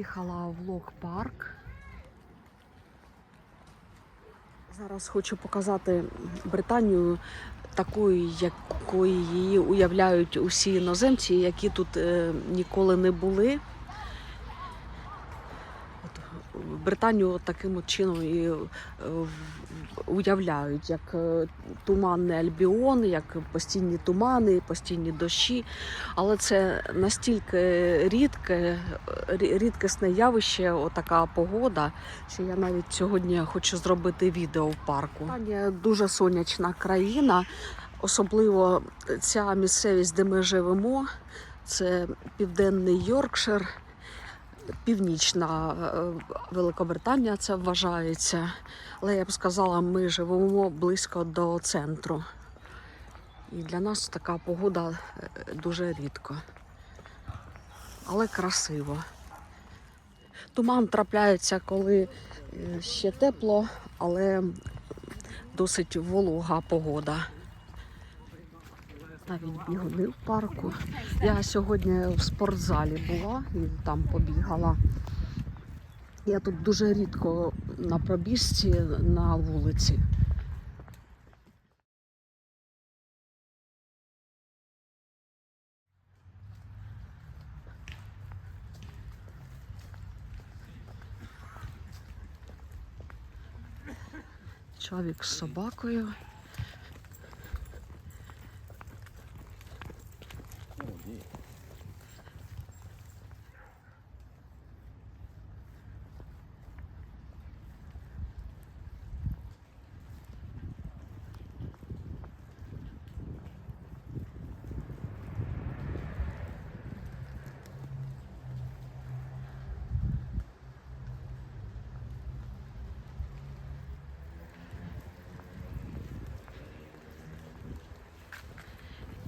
Приїхала в Лог-парк. Зараз хочу показати Британію такою, якою її уявляють усі іноземці, які тут е, ніколи не були. Британію таким чином і е, уявляють, як е, туманний Альбіон, як постійні тумани, постійні дощі. Але це настільки рідке, рідкісне явище, отака погода, що я навіть сьогодні хочу зробити відео в парку. Британія дуже сонячна країна, особливо ця місцевість, де ми живемо, це південний Йоркшир. Північна е, Великобританія це вважається, але я б сказала, ми живемо близько до центру. І для нас така погода е, дуже рідко. Але красиво. Туман трапляється, коли е, ще тепло, але досить волога погода. Навіть бігуни в парку. Я сьогодні в спортзалі була і там побігала. Я тут дуже рідко на пробіжці на вулиці. Чоловік з собакою. He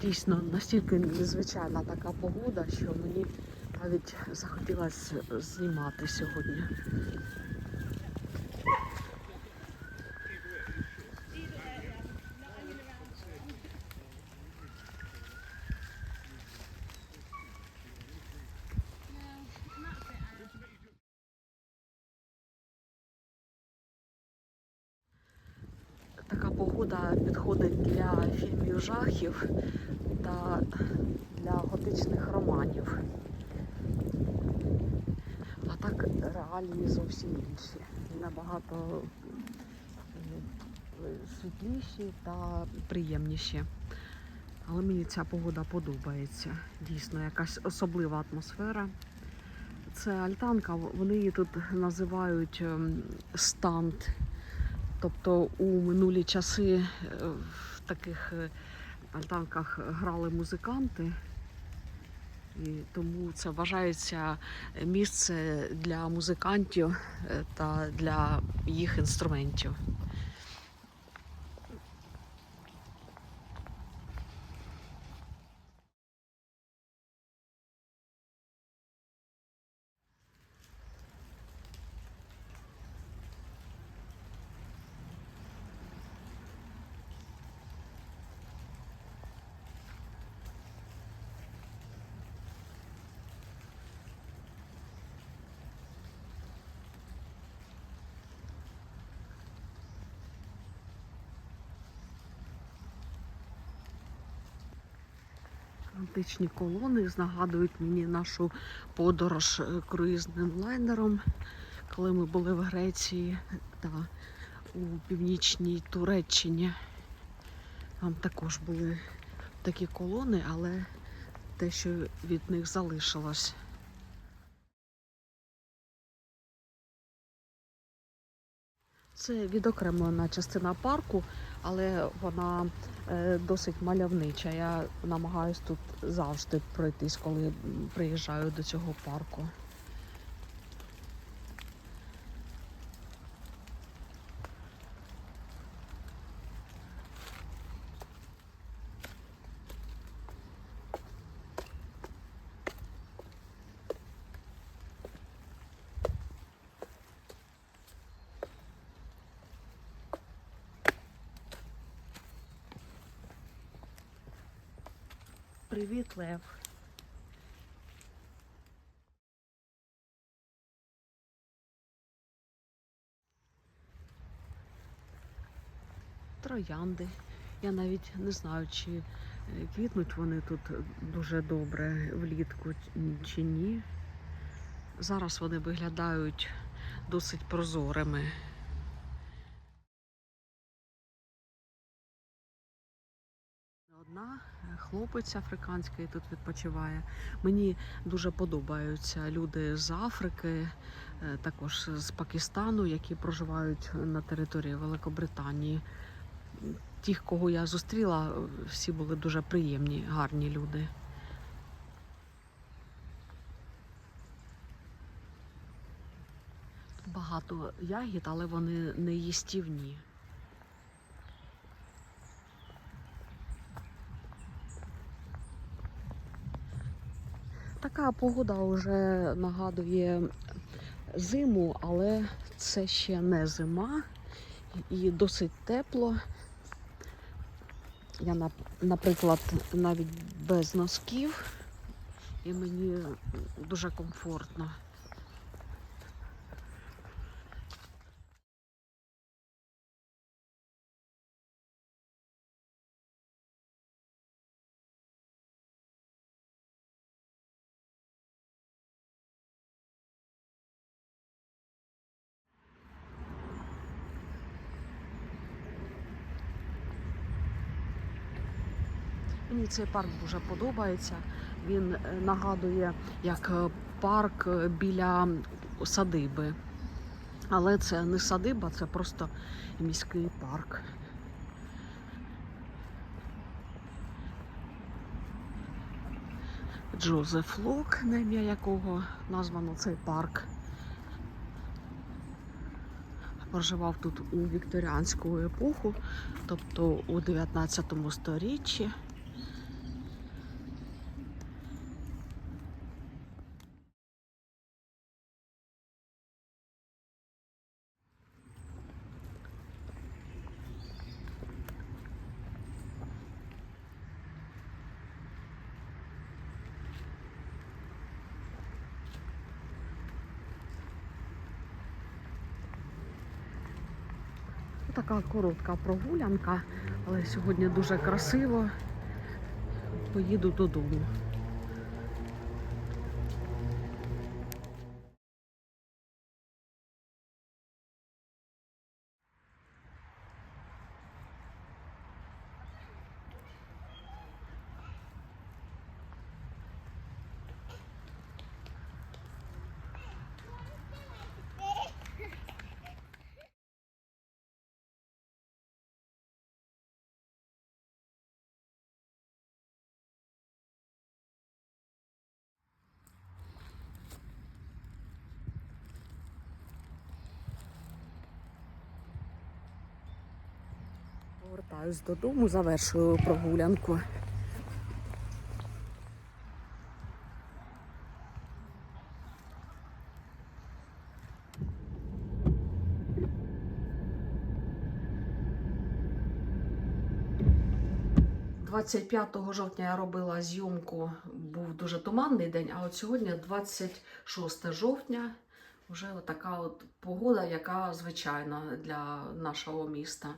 Дійсно, настільки незвичайна така погода, що мені навіть захотілося знімати сьогодні. Така погода підходить для фільмів жахів та для готичних романів. А так реалії зовсім інші. Набагато е, світліші та приємніші. Але мені ця погода подобається. Дійсно, якась особлива атмосфера. Це альтанка, вони її тут називають ем, станд. Тобто у минулі часи е, в таких е, альтанках грали музиканти, і тому це вважається місце для музикантів е, та для їх інструментів. Античні колони нагадують мені нашу подорож е, круїзним лайнером, коли ми були в Греції та у північній Туреччині. Там також були такі колони, але те, що від них залишилось. Це відокремлена частина парку, але вона е, досить мальовнича. Я намагаюсь тут завжди пройтись, коли приїжджаю до цього парку. Привіт, Лев. Троянди. Я навіть не знаю, чи е, квітнуть вони тут дуже добре влітку чи ні. Зараз вони виглядають досить прозорими. Хлопець африканський тут відпочиває. Мені дуже подобаються люди з Африки, е, також з Пакистану, які проживають на території Великобританії. Тих, кого я зустріла, всі були дуже приємні, гарні люди. Багато ягід, але вони не їстівні. Така погода вже нагадує зиму, але це ще не зима і досить тепло. Я, наприклад, навіть без носків, і мені дуже комфортно. Мені цей парк дуже подобається. Він е, нагадує як е, парк е, біля садиби. Але це не садиба, це просто міський парк. Джозеф Лок, на ім'я якого названо цей парк. Проживав тут у вікторіанську епоху, тобто у 19 сторіччі. Така коротка прогулянка, але сьогодні дуже красиво. Поїду додому. Повертаюсь додому, завершую прогулянку. – 25 жовтня я робила зйомку, був дуже туманний день, а от сьогодні 26 жовтня, вже така от погода, яка звичайна для нашого міста.